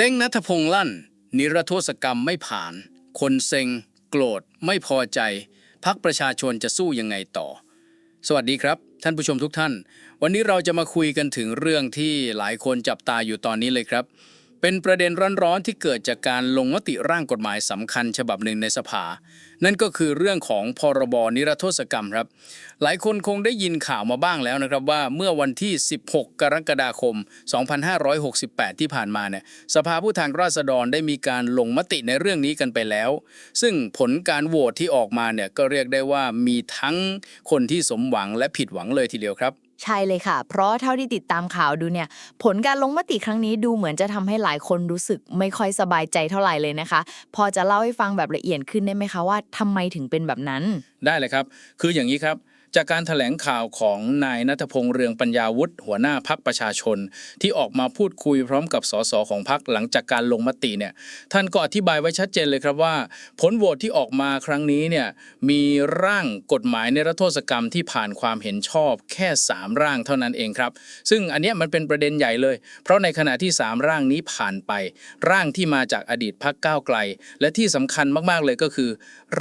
เต้งนัทพงษ์ลั่น นิรโทษกรรมไม่ผ่าน คนเซ็ง โกรธ ไม่พอใจพักประชาชนจะสู้ยังไงต่อ สวัสดีครับ ท่านผู้ชมทุกท่าน วันนี้เราจะมาคุยกันถึงเรื่องที่หลายคนจับตาอยู่ตอนนี้เลยครับ เป็นประเด็นร้อนๆที่เกิดจากการลงมติร่างกฎหมายสำคัญฉบับหนึ่งในสภา นั่นก็คือเรื่องของพรบนิรโทษกรรมครับ หลายคนคงได้ยินข่าวมาบ้างแล้วนะครับว่าเมื่อวันที่ 16 กรกฎาคม 2568 ที่ผ่านมาเนี่ยสภาผู้แทนราษฎรได้มีการลงมติในเรื่องนี้กันไปแล้ว ซึ่งผลการโหวตที่ออกมาเนี่ยก็เรียกได้ว่ามีทั้งคนที่สมหวังและผิดหวังเลยทีเดียวครับ ใช่เลยค่ะ เพราะเท่าที่ติดตามข่าวดูเนี่ย ผลการลงมติครั้งนี้ดูเหมือนจะทำให้หลายคนรู้สึกไม่ค่อยสบายใจเท่าไหร่เลยนะคะ พอจะเล่าให้ฟังแบบละเอียดขึ้นได้ไหมคะว่าทำไมถึงเป็นแบบนั้น ได้เลยครับ คืออย่างนี้ครับ จากการแถลงข่าวของนายนัทพงษ์เรืองปัญญาวุฒิหัวหน้าพักประชาชน ที่ออกมาพูดคุยพร้อมกับสสของพักหลังจากการลงมติเนี่ยท่านก็อธิบายไว้ชัดเจนเลยครับว่า ผลโหวตที่ออกมาครั้งนี้เนี่ยมีร่างกฎหมายในรัฐโทษกรรมที่ผ่านความเห็นชอบแค่ 3 ร่างเท่านั้นเองครับ ซึ่งอันนี้มันเป็นประเด็นใหญ่เลย เพราะในขณะที่ 3 ร่างนี้ผ่านไป ร่างที่มาจากอดีตพักก้าวไกล และที่สำคัญมากๆเลยก็คือ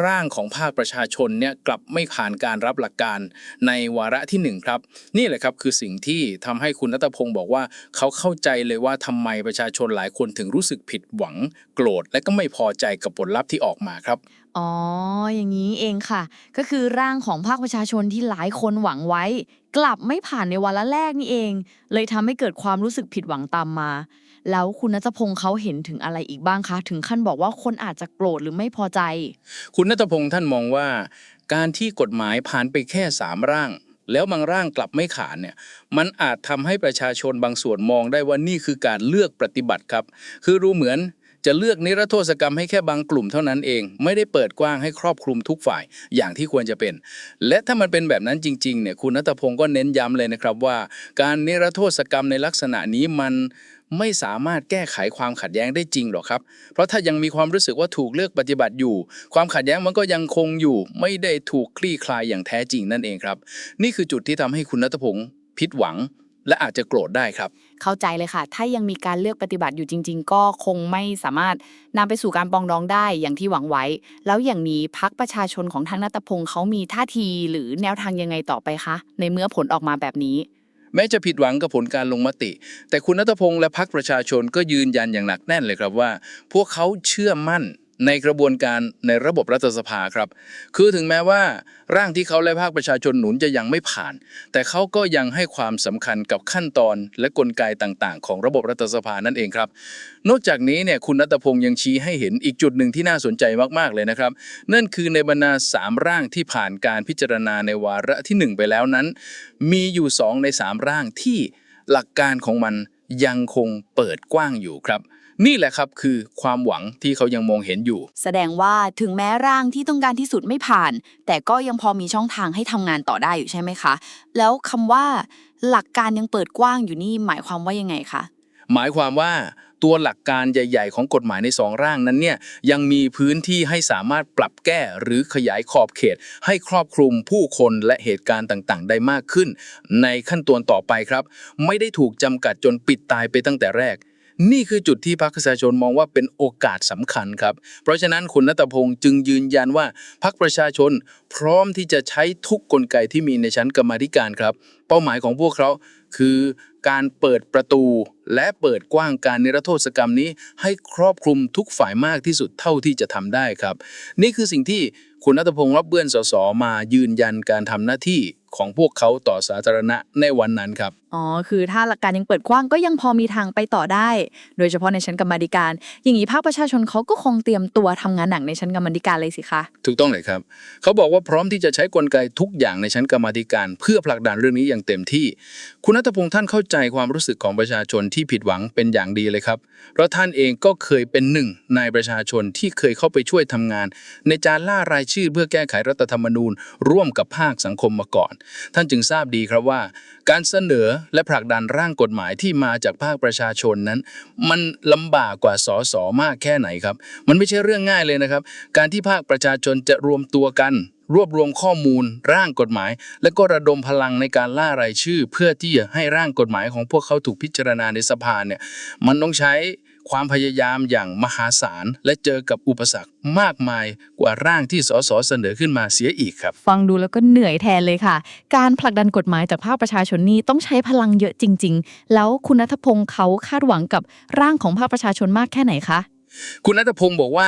ร่างของภาคประชาชนเนี่ยกลับไม่ผ่านการรับหลักการในวาระที่หนึ่งครับ นี่แหละครับคือสิ่งที่ทำให้คุณนัตพงศ์บอกว่า เขาเข้าใจเลยว่าทำไมประชาชนหลายคนถึงรู้สึกผิดหวังโกรธและก็ไม่พอใจกับผลลัพธ์ที่ออกมาครับอ๋อ อย่างนี้เองค่ะ ก็คือร่างของภาคประชาชนที่หลายคนหวังไว้ กลับไม่ผ่านในวันละแรกนี่เอง เลยทำให้เกิดความรู้สึกผิดหวังตามมา แล้วคุณนัทพงศ์เขาเห็นถึงอะไรอีกบ้างคะ ถึงขั้นบอกว่าคนอาจจะโกรธหรือไม่พอใจ คุณนัตพงศ์ท่านมองว่า การที่กฎหมายผ่านไปแค่สามร่าง แล้วบางร่างกลับไม่ขานเนี่ยมันอาจทำให้ประชาชนบางส่วนมองได้ว่านี่คือการเลือกปฏิบัติครับ คือรู้เหมือนจะเลือกนิรโทษกรรมให้แค่บางกลุ่มเท่านั้นเอง ไม่ได้เปิดกว้างให้ครอบคลุมทุกฝ่ายอย่างที่ควรจะเป็น และถ้ามันเป็นแบบนั้นจริงๆเนี่ยคุณนัตพงศ์ก็เน้นย้ำเลยนะครับว่า การนิรโทษกรรมในลักษณะนี้มัน ไม่สามารถแก้ไขความขัดแย้งได้จริงหรอกครับ เพราะถ้ายังมีความรู้สึกว่าถูกเลือกปฏิบัติอยู่ ความขัดแย้งมันก็ยังคงอยู่ ไม่ได้ถูกคลี่คลายอย่างแท้จริงนั่นเองครับ นี่คือจุดที่ทำให้คุณนัตพงศ์ผิดหวัง และอาจจะโกรธได้ครับ เข้าใจเลยค่ะ ถ้ายังมีการเลือกปฏิบัติอยู่จริง ๆ ก็คงไม่สามารถนำไปสู่การปองดองได้อย่างที่หวังไว้ แล้วอย่างนี้พักประชาชนของทางนัตพงศ์เขามีท่าทีหรือแนวทางยังไงต่อไปคะ ในเมื่อผลออกมาแบบนี้ แม้จะผิดหวังกับผลการลงมติ แต่คุณนัทพงศ์และพรรคประชาชนก็ยืนยันอย่างหนักแน่นเลยครับว่า พวกเขาเชื่อมั่น ในกระบวนการในระบบรัฐสภาครับ คือถึงแม้ว่าร่างที่เขาและภาคประชาชนหนุนจะยังไม่ผ่าน แต่เขาก็ยังให้ความสำคัญกับขั้นตอนและกลไกต่างๆ ของระบบรัฐสภานั่นเองครับ นอกจากนี้เนี่ยคุณนัทพงศ์ยังชี้ให้เห็นอีกจุดหนึ่งที่น่าสนใจมากๆเลยนะครับ นั่นคือในบรรดาสามร่างที่ผ่านการพิจารณาในวาระที่หนึ่งไปแล้วนั้น มีอยู่สองในสามร่างที่หลักการของมันยังคงเปิดกว้างอยู่ครับ นี่แหละครับคือความหวังที่เขายังมองเห็นอยู่ แสดงว่าถึงแม้ร่างที่ต้องการที่สุดไม่ผ่าน แต่ก็ยังพอมีช่องทางให้ทำงานต่อได้อยู่ใช่ไหมคะ แล้วคำว่า หลักการยังเปิดกว้างอยู่นี่หมายความว่ายังไงคะหมายความว่าตัวหลักการใหญ่ ๆ ของกฎหมายในสองร่างนั้นเนี่ยยังมีพื้นที่ให้สามารถปรับแก้หรือขยายขอบเขต ให้ครอบคลุมผู้คนและเหตุการณ์ต่างๆ ได้มากขึ้น ในขั้นตอนต่อไปครับ ไม่ได้ถูกจำกัดจนปิดตายไปตั้งแต่แรก นี่คือจุดที่พรรคประชาชนมองว่าเป็นโอกาสสำคัญครับ เพราะฉะนั้นคุณนัตพงศ์จึงยืนยันว่าพรรคประชาชนพร้อมที่จะใช้ทุกกลไกที่มีในชั้นกรรมธิการครับ เป้าหมายของพวกเขาคือการเปิดประตูและเปิดกว้างการนิรโทษกรรมนี้ ให้ครอบคลุมทุกฝ่ายมากที่สุดเท่าที่จะทำได้ครับ นี่คือสิ่งที่คุณนัตพงศ์รับเบื้อนสสมายืนยันการทำหน้าที่ของพวกเขาต่อสาธารณะในวันนั้นครับอ๋อ คือถ้าหลักการยังเปิดกว้างก็ยังพอมีทางไปต่อได้ โดยเฉพาะในชั้นกรรมาธิการ อย่างนี้ภาคประชาชนเขาก็คงเตรียมตัวทำงานหนักในชั้นกรรมาธิการเลยสิคะ ถูกต้องเลยครับ เขาบอกว่าพร้อมที่จะใช้กลไกทุกอย่างในชั้นกรรมาธิการ เพื่อผลักดันเรื่องนี้อย่างเต็มที่ คุณนัทพงศ์ท่านเข้าใจความรู้สึกของประชาชนที่ผิดหวังเป็นอย่างดีเลยครับ เพราะท่านเองก็เคยเป็นหนึ่งในประชาชนที่เคยเข้าไปช่วยทำงาน ในการล่ารายชื่อ เพื่อแก้ไขรัฐธรรมนูญ ร่วมกับภาคสังคมมาก่อน ท่านจึงทราบดีครับว่า การเสนอและผลักดันร่างกฎหมายที่มาจากภาคประชาชนนั้น มันลำบากกว่าสสมากแค่ไหนครับ มันไม่ใช่เรื่องง่ายเลยนะครับ การที่ภาคประชาชนจะรวมตัวกัน รวบรวมข้อมูล ร่างกฎหมาย และก็ระดมพลังในการล่ารายชื่อ เพื่อที่จะให้ร่างกฎหมายของพวกเขาถูกพิจารณาในสภาเนี่ยมันต้องใช้ ความพยายามอย่างมหาศาล และเจอกับอุปสรรคมากมายกว่าร่างที่สสเสนอขึ้นมาเสียอีกครับ ฟังดูแล้วก็เหนื่อยแทนเลยค่ะ การผลักดันกฎหมายจากภาคประชาชนนี่ต้องใช้พลังเยอะจริง ๆ แล้วคุณนัทพงศ์เขาคาดหวังกับร่างของภาคประชาชนมากแค่ไหนคะ คุณนัทพงศ์บอกว่า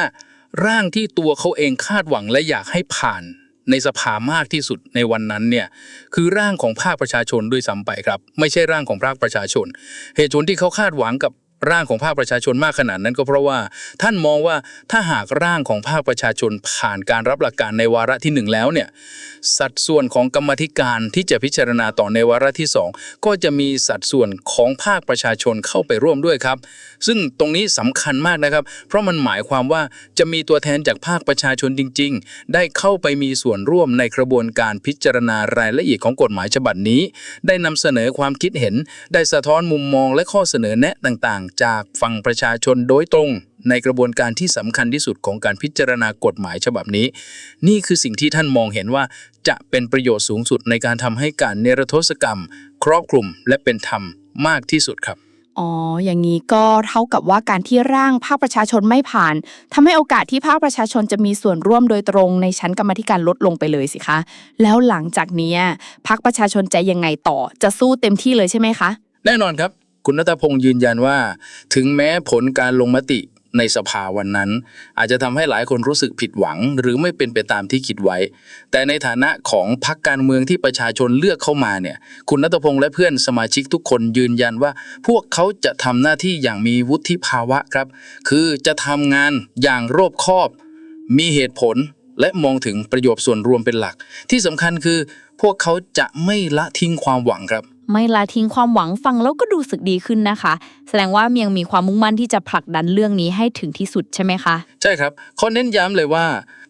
ร่างที่ตัวเขาเองคาดหวังและอยากให้ผ่านในสภามากที่สุดในวันนั้นเนี่ยคือร่างของภาคประชาชนด้วยซ้ำไปครับ ไม่ใช่ร่างของภาคประชาชน เหตุผลที่เขาคาดหวังกับ ร่างของภาคประชาชนมากขนาดนั้นก็เพราะว่า ท่านมองว่าถ้าหากร่างของภาคประชาชนผ่านการรับหลักการในวาระที่หนึ่งแล้วเนี่ยสัดส่วนของกรรมธิการที่จะพิจารณาต่อในวาระที่สองก็จะมีสัดส่วนของภาคประชาชนเข้าไปร่วมด้วยครับ ซึ่งตรงนี้สำคัญมากนะครับ เพราะมันหมายความว่าจะมีตัวแทนจากภาคประชาชนจริง ๆ ได้เข้าไปมีส่วนร่วมในกระบวนการพิจารณารายละเอียดของกฎหมายฉบับนี้ ได้นำเสนอความคิดเห็น ได้สะท้อนมุมมองและข้อเสนอแนะต่างๆจากฝั่งประชาชนโดยตรง ในกระบวนการที่สำคัญที่สุดของการพิจารณากฎหมายฉบับนี้ นี่คือสิ่งที่ท่านมองเห็นว่าจะเป็นประโยชน์สูงสุดในการทำให้การเนรโทษกรรม ครอบคลุมและเป็นธรรมมากที่สุดครับอ๋อ อย่างนี้ก็เท่ากับว่าการที่ร่างภาคประชาชนไม่ผ่านทำให้โอกาสที่ภาคประชาชนจะมีส่วนร่วมโดยตรงในชั้นกรรมาธิการลดลงไปเลยสิคะ แล้วหลังจากเนี้ยพรรคประชาชนจะยังไงต่อ จะสู้เต็มที่เลยใช่ไหมคะ แน่นอนครับ คุณนัทพงศ์ยืนยันว่า ถึงแม้ผลการลงมติในสภาวันนั้น อาจจะทำให้หลายคนรู้สึกผิดหวัง หรือไม่เป็นไปตามที่คิดไว้ แต่ในฐานะของพรรคการเมืองที่ประชาชนเลือกเข้ามาเนี่ย คุณนัทพงศ์และเพื่อนสมาชิกทุกคนยืนยันว่า พวกเขาจะทำหน้าที่อย่างมีวุฒิภาวะครับ คือจะทำงานอย่างรอบคอบ มีเหตุผลและมองถึงประโยชน์ส่วนรวมเป็นหลัก ที่สำคัญคือ พวกเขาจะไม่ละทิ้งความหวังครับ ไม่ละทิ้งความหวังฟังแล้วก็ดูสึกดีขึ้นนะคะ แสดงว่ายังมีความมุ่งมั่นที่จะผลักดันเรื่องนี้ให้ถึงที่สุดใช่ไหมคะ ใช่ครับเขาเน้นย้ำเลยว่า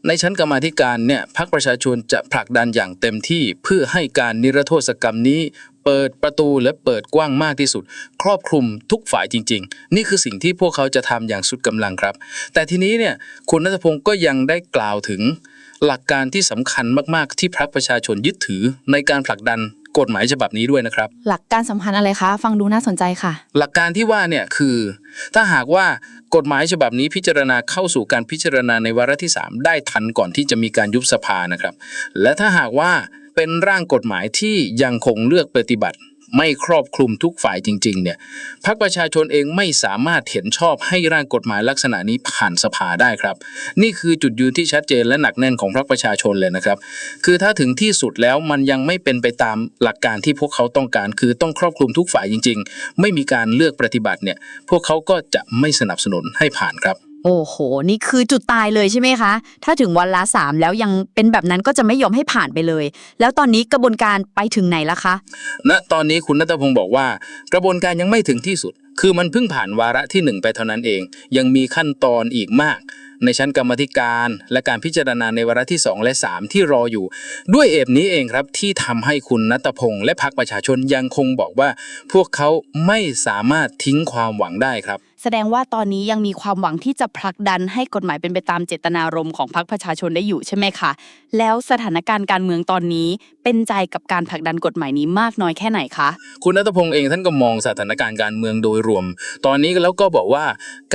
ในชั้นกรรมาธิการเนี่ยพรรคประชาชนจะผลักดันอย่างเต็มที่เพื่อให้การนิรโทษกรรมนี้เปิดประตูและเปิดกว้างมากที่สุด ครอบคลุมทุกฝ่ายจริง ๆ นี่คือสิ่งที่พวกเขาจะทำอย่างสุดกำลังครับ แต่ทีนี้เนี่ยคุณนัทพงศ์ก็ยังได้กล่าวถึง หลักการที่สำคัญมากๆ ที่พรรคประชาชนยึดถือในการผลักดัน กฎหมายฉบับนี้ด้วยนะครับ หลักการสำคัญอะไรคะ ฟังดูน่าสนใจค่ะ หลักการที่ว่าเนี่ยคือ ถ้าหากว่ากฎหมายฉบับนี้พิจารณาเข้าสู่การพิจารณาในวาระที่ 3 ได้ทันก่อนที่จะมีการยุบสภานะครับ และถ้าหากว่าเป็นร่างกฎหมายที่ยังคงเลือกปฏิบัติ ไม่ครอบคลุมทุกฝ่ายจริงๆเนี่ยพรรคประชาชนเองไม่สามารถเห็นชอบให้ร่างกฎหมายลักษณะนี้ผ่านสภาได้ครับ นี่คือจุดยืนที่ชัดเจนและหนักแน่นของพรรคประชาชนเลยนะครับ คือถ้าถึงที่สุดแล้วมันยังไม่เป็นไปตามหลักการที่พวกเขาต้องการ คือต้องครอบคลุมทุกฝ่ายจริง ๆ ไม่มีการเลือกปฏิบัติเนี่ยพวกเขาก็จะไม่สนับสนุนให้ผ่านครับ โอ้โห นี่คือจุดตายเลยใช่ไหมคะ ถ้าถึงวันละสามแล้วยังเป็นแบบนั้นก็จะไม่ยอมให้ผ่านไปเลย แล้วตอนนี้กระบวนการไปถึงไหนละคะณตอนนี้คุณนัทพงศ์บอกว่า กระบวนการยังไม่ถึงที่สุด คือมันเพิ่งผ่านวาระที่หนึ่งไปเท่านั้นเอง ยังมีขั้นตอนอีกมาก ในชั้นกรรมธิการ และการพิจารณาในวาระที่ 2 และ 3 ที่รออยู่ ด้วยเอบนี้เองครับที่ทำให้คุณนัทพงศ์และพรรคประชาชนยังคงบอกว่า พวกเขาไม่สามารถทิ้งความหวังได้ครับ แสดงว่าตอนนี้ยังมีความหวังที่จะผลักดันให้กฎหมายเป็นไปตามเจตนารมณ์ของพรรคประชาชนได้อยู่ใช่ไหมคะแล้วสถานการณ์การเมืองตอนนี้เป็นใจกับการผลักดันกฎหมายนี้มากน้อยแค่ไหนคะคุณนัทพงศ์เองท่านก็มองสถานการณ์การเมืองโดยรวม ตอนนี้แล้วก็บอกว่า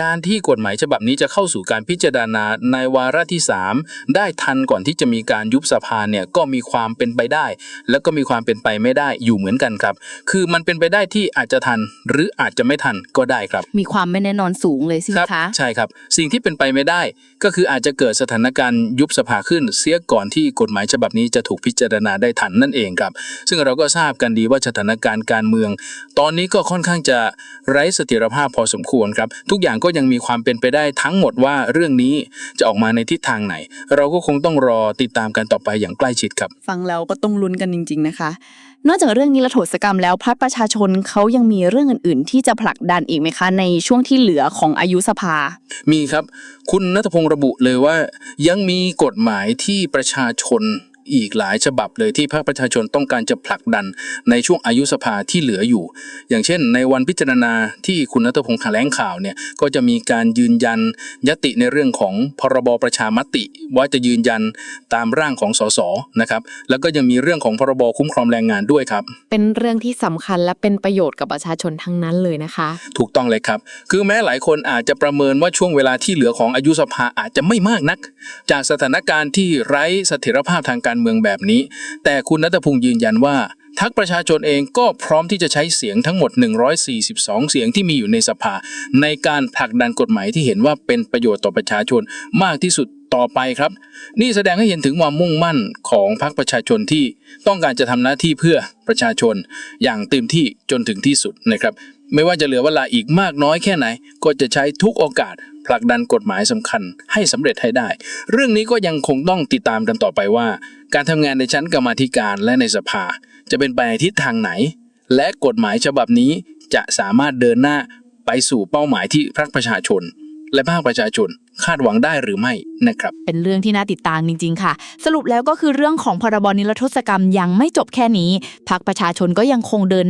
การที่กฎหมายฉบับนี้จะเข้าสู่การพิจารณาในวาระที่ 3 ได้ทันก่อนที่จะมีการยุบสภาเนี่ยก็มีความเป็นไปได้ แล้วก็มีความเป็นไปไม่ได้อยู่เหมือนกันครับ คือมันเป็นไปได้ที่อาจจะทันหรืออาจจะไม่ทันก็ได้ครับ มีความไม่แน่นอนสูงเลยสิครับคะ ใช่ครับ สิ่งที่เป็นไปไม่ได้ ก็คืออาจจะเกิดสถานการณ์ยุบสภาขึ้นเสียก่อนที่กฎหมายฉบับนี้จะถูกพิจารณาได้ทันนั่นเองครับ ซึ่งเราก็ทราบกันดีว่าสถานการณ์การเมือง ตอนนี้ก็ค่อนข้างจะไร้เสถียรภาพพอสมควรครับ ทุกอย่างก็ยังมีความเป็นไปได้ทั้งหมดว่าเรื่องนี้จะออกมาในทิศทางไหน เราก็คงต้องรอติดตามกันต่อไปอย่างใกล้ชิดครับ ฟังแล้วก็ต้องลุ้นกันจริง ๆ นะคะ นอกจากเรื่องนิรโทษกรรมแล้วพรรคประชาชนเขายังมีเรื่องอื่น ๆ ที่จะผลักดันอีกไหมคะ ในช่วงที่เหลือของอายุสภา มีครับ คุณนัทพงศ์ระบุเลยว่า ยังมีกฎหมายที่ประชาชน อีกหลายฉบับเลยที่ภาคประชาชนต้องการจะผลักดันในช่วงอายุสภาที่เหลืออยู่ อย่างเช่น ในวันพิจารณาที่คุณนัทพงษ์แถลงข่าวเนี่ยก็จะมีการยืนยันยติในเรื่องของพรบประชามติ ว่าจะยืนยันตามร่างของสสนะครับแล้วก็ยังมีเรื่องของพรบคุ้มครองแรงงานด้วยครับ เป็นเรื่องที่สำคัญและเป็นประโยชน์กับประชาชนทั้งนั้นเลยนะคะ ถูกต้องเลยครับ คือแม้หลายคนอาจจะประเมินว่าช่วงเวลาที่เหลือของอายุสภาอาจจะไม่มากนัก จากสถานการณ์ที่ไร้เสถียรภาพทางการเมืองแบบนี้ แต่คุณนัทพงศ์ยืนยันว่าทักประชาชนเองก็พร้อมที่จะใช้เสียงทั้งหมด 142 เสียงที่มีอยู่ในสภา ในการผลักดันกฎหมายที่เห็นว่าเป็นประโยชน์ต่อประชาชนมากที่สุดต่อไปครับ นี่แสดงให้เห็นถึงความมุ่งมั่นของพรรคประชาชนที่ต้องการจะทำหน้าที่เพื่อประชาชน อย่างเต็มที่จนถึงที่สุดนะครับ ไม่ว่าจะเหลือเวลาอีกมากน้อยแค่ไหน ก็จะใช้ทุกโอกาส ผลักดันกฎหมายสำคัญให้สำเร็จให้ได้ เรื่องนี้ก็ยังคงต้องติดตามกันต่อไปว่า การทำงานในชั้นกรรมธิการและในสภา จะเป็นไปในทิศทางไหน และกฎหมายฉบับนี้จะสามารถเดินหน้าไปสู่เป้าหมายที่พรรคประชาชน และภาคประชาชนคาดหวังได้หรือไม่นะครับ เป็นเรื่องที่น่าติดตามจริง ๆ ค่ะ สรุปแล้วก็คือเรื่องของพรบนิรโทษกรรมยังไม่จบแค่นี้พรรคประชาชนก็ยังคงเดิน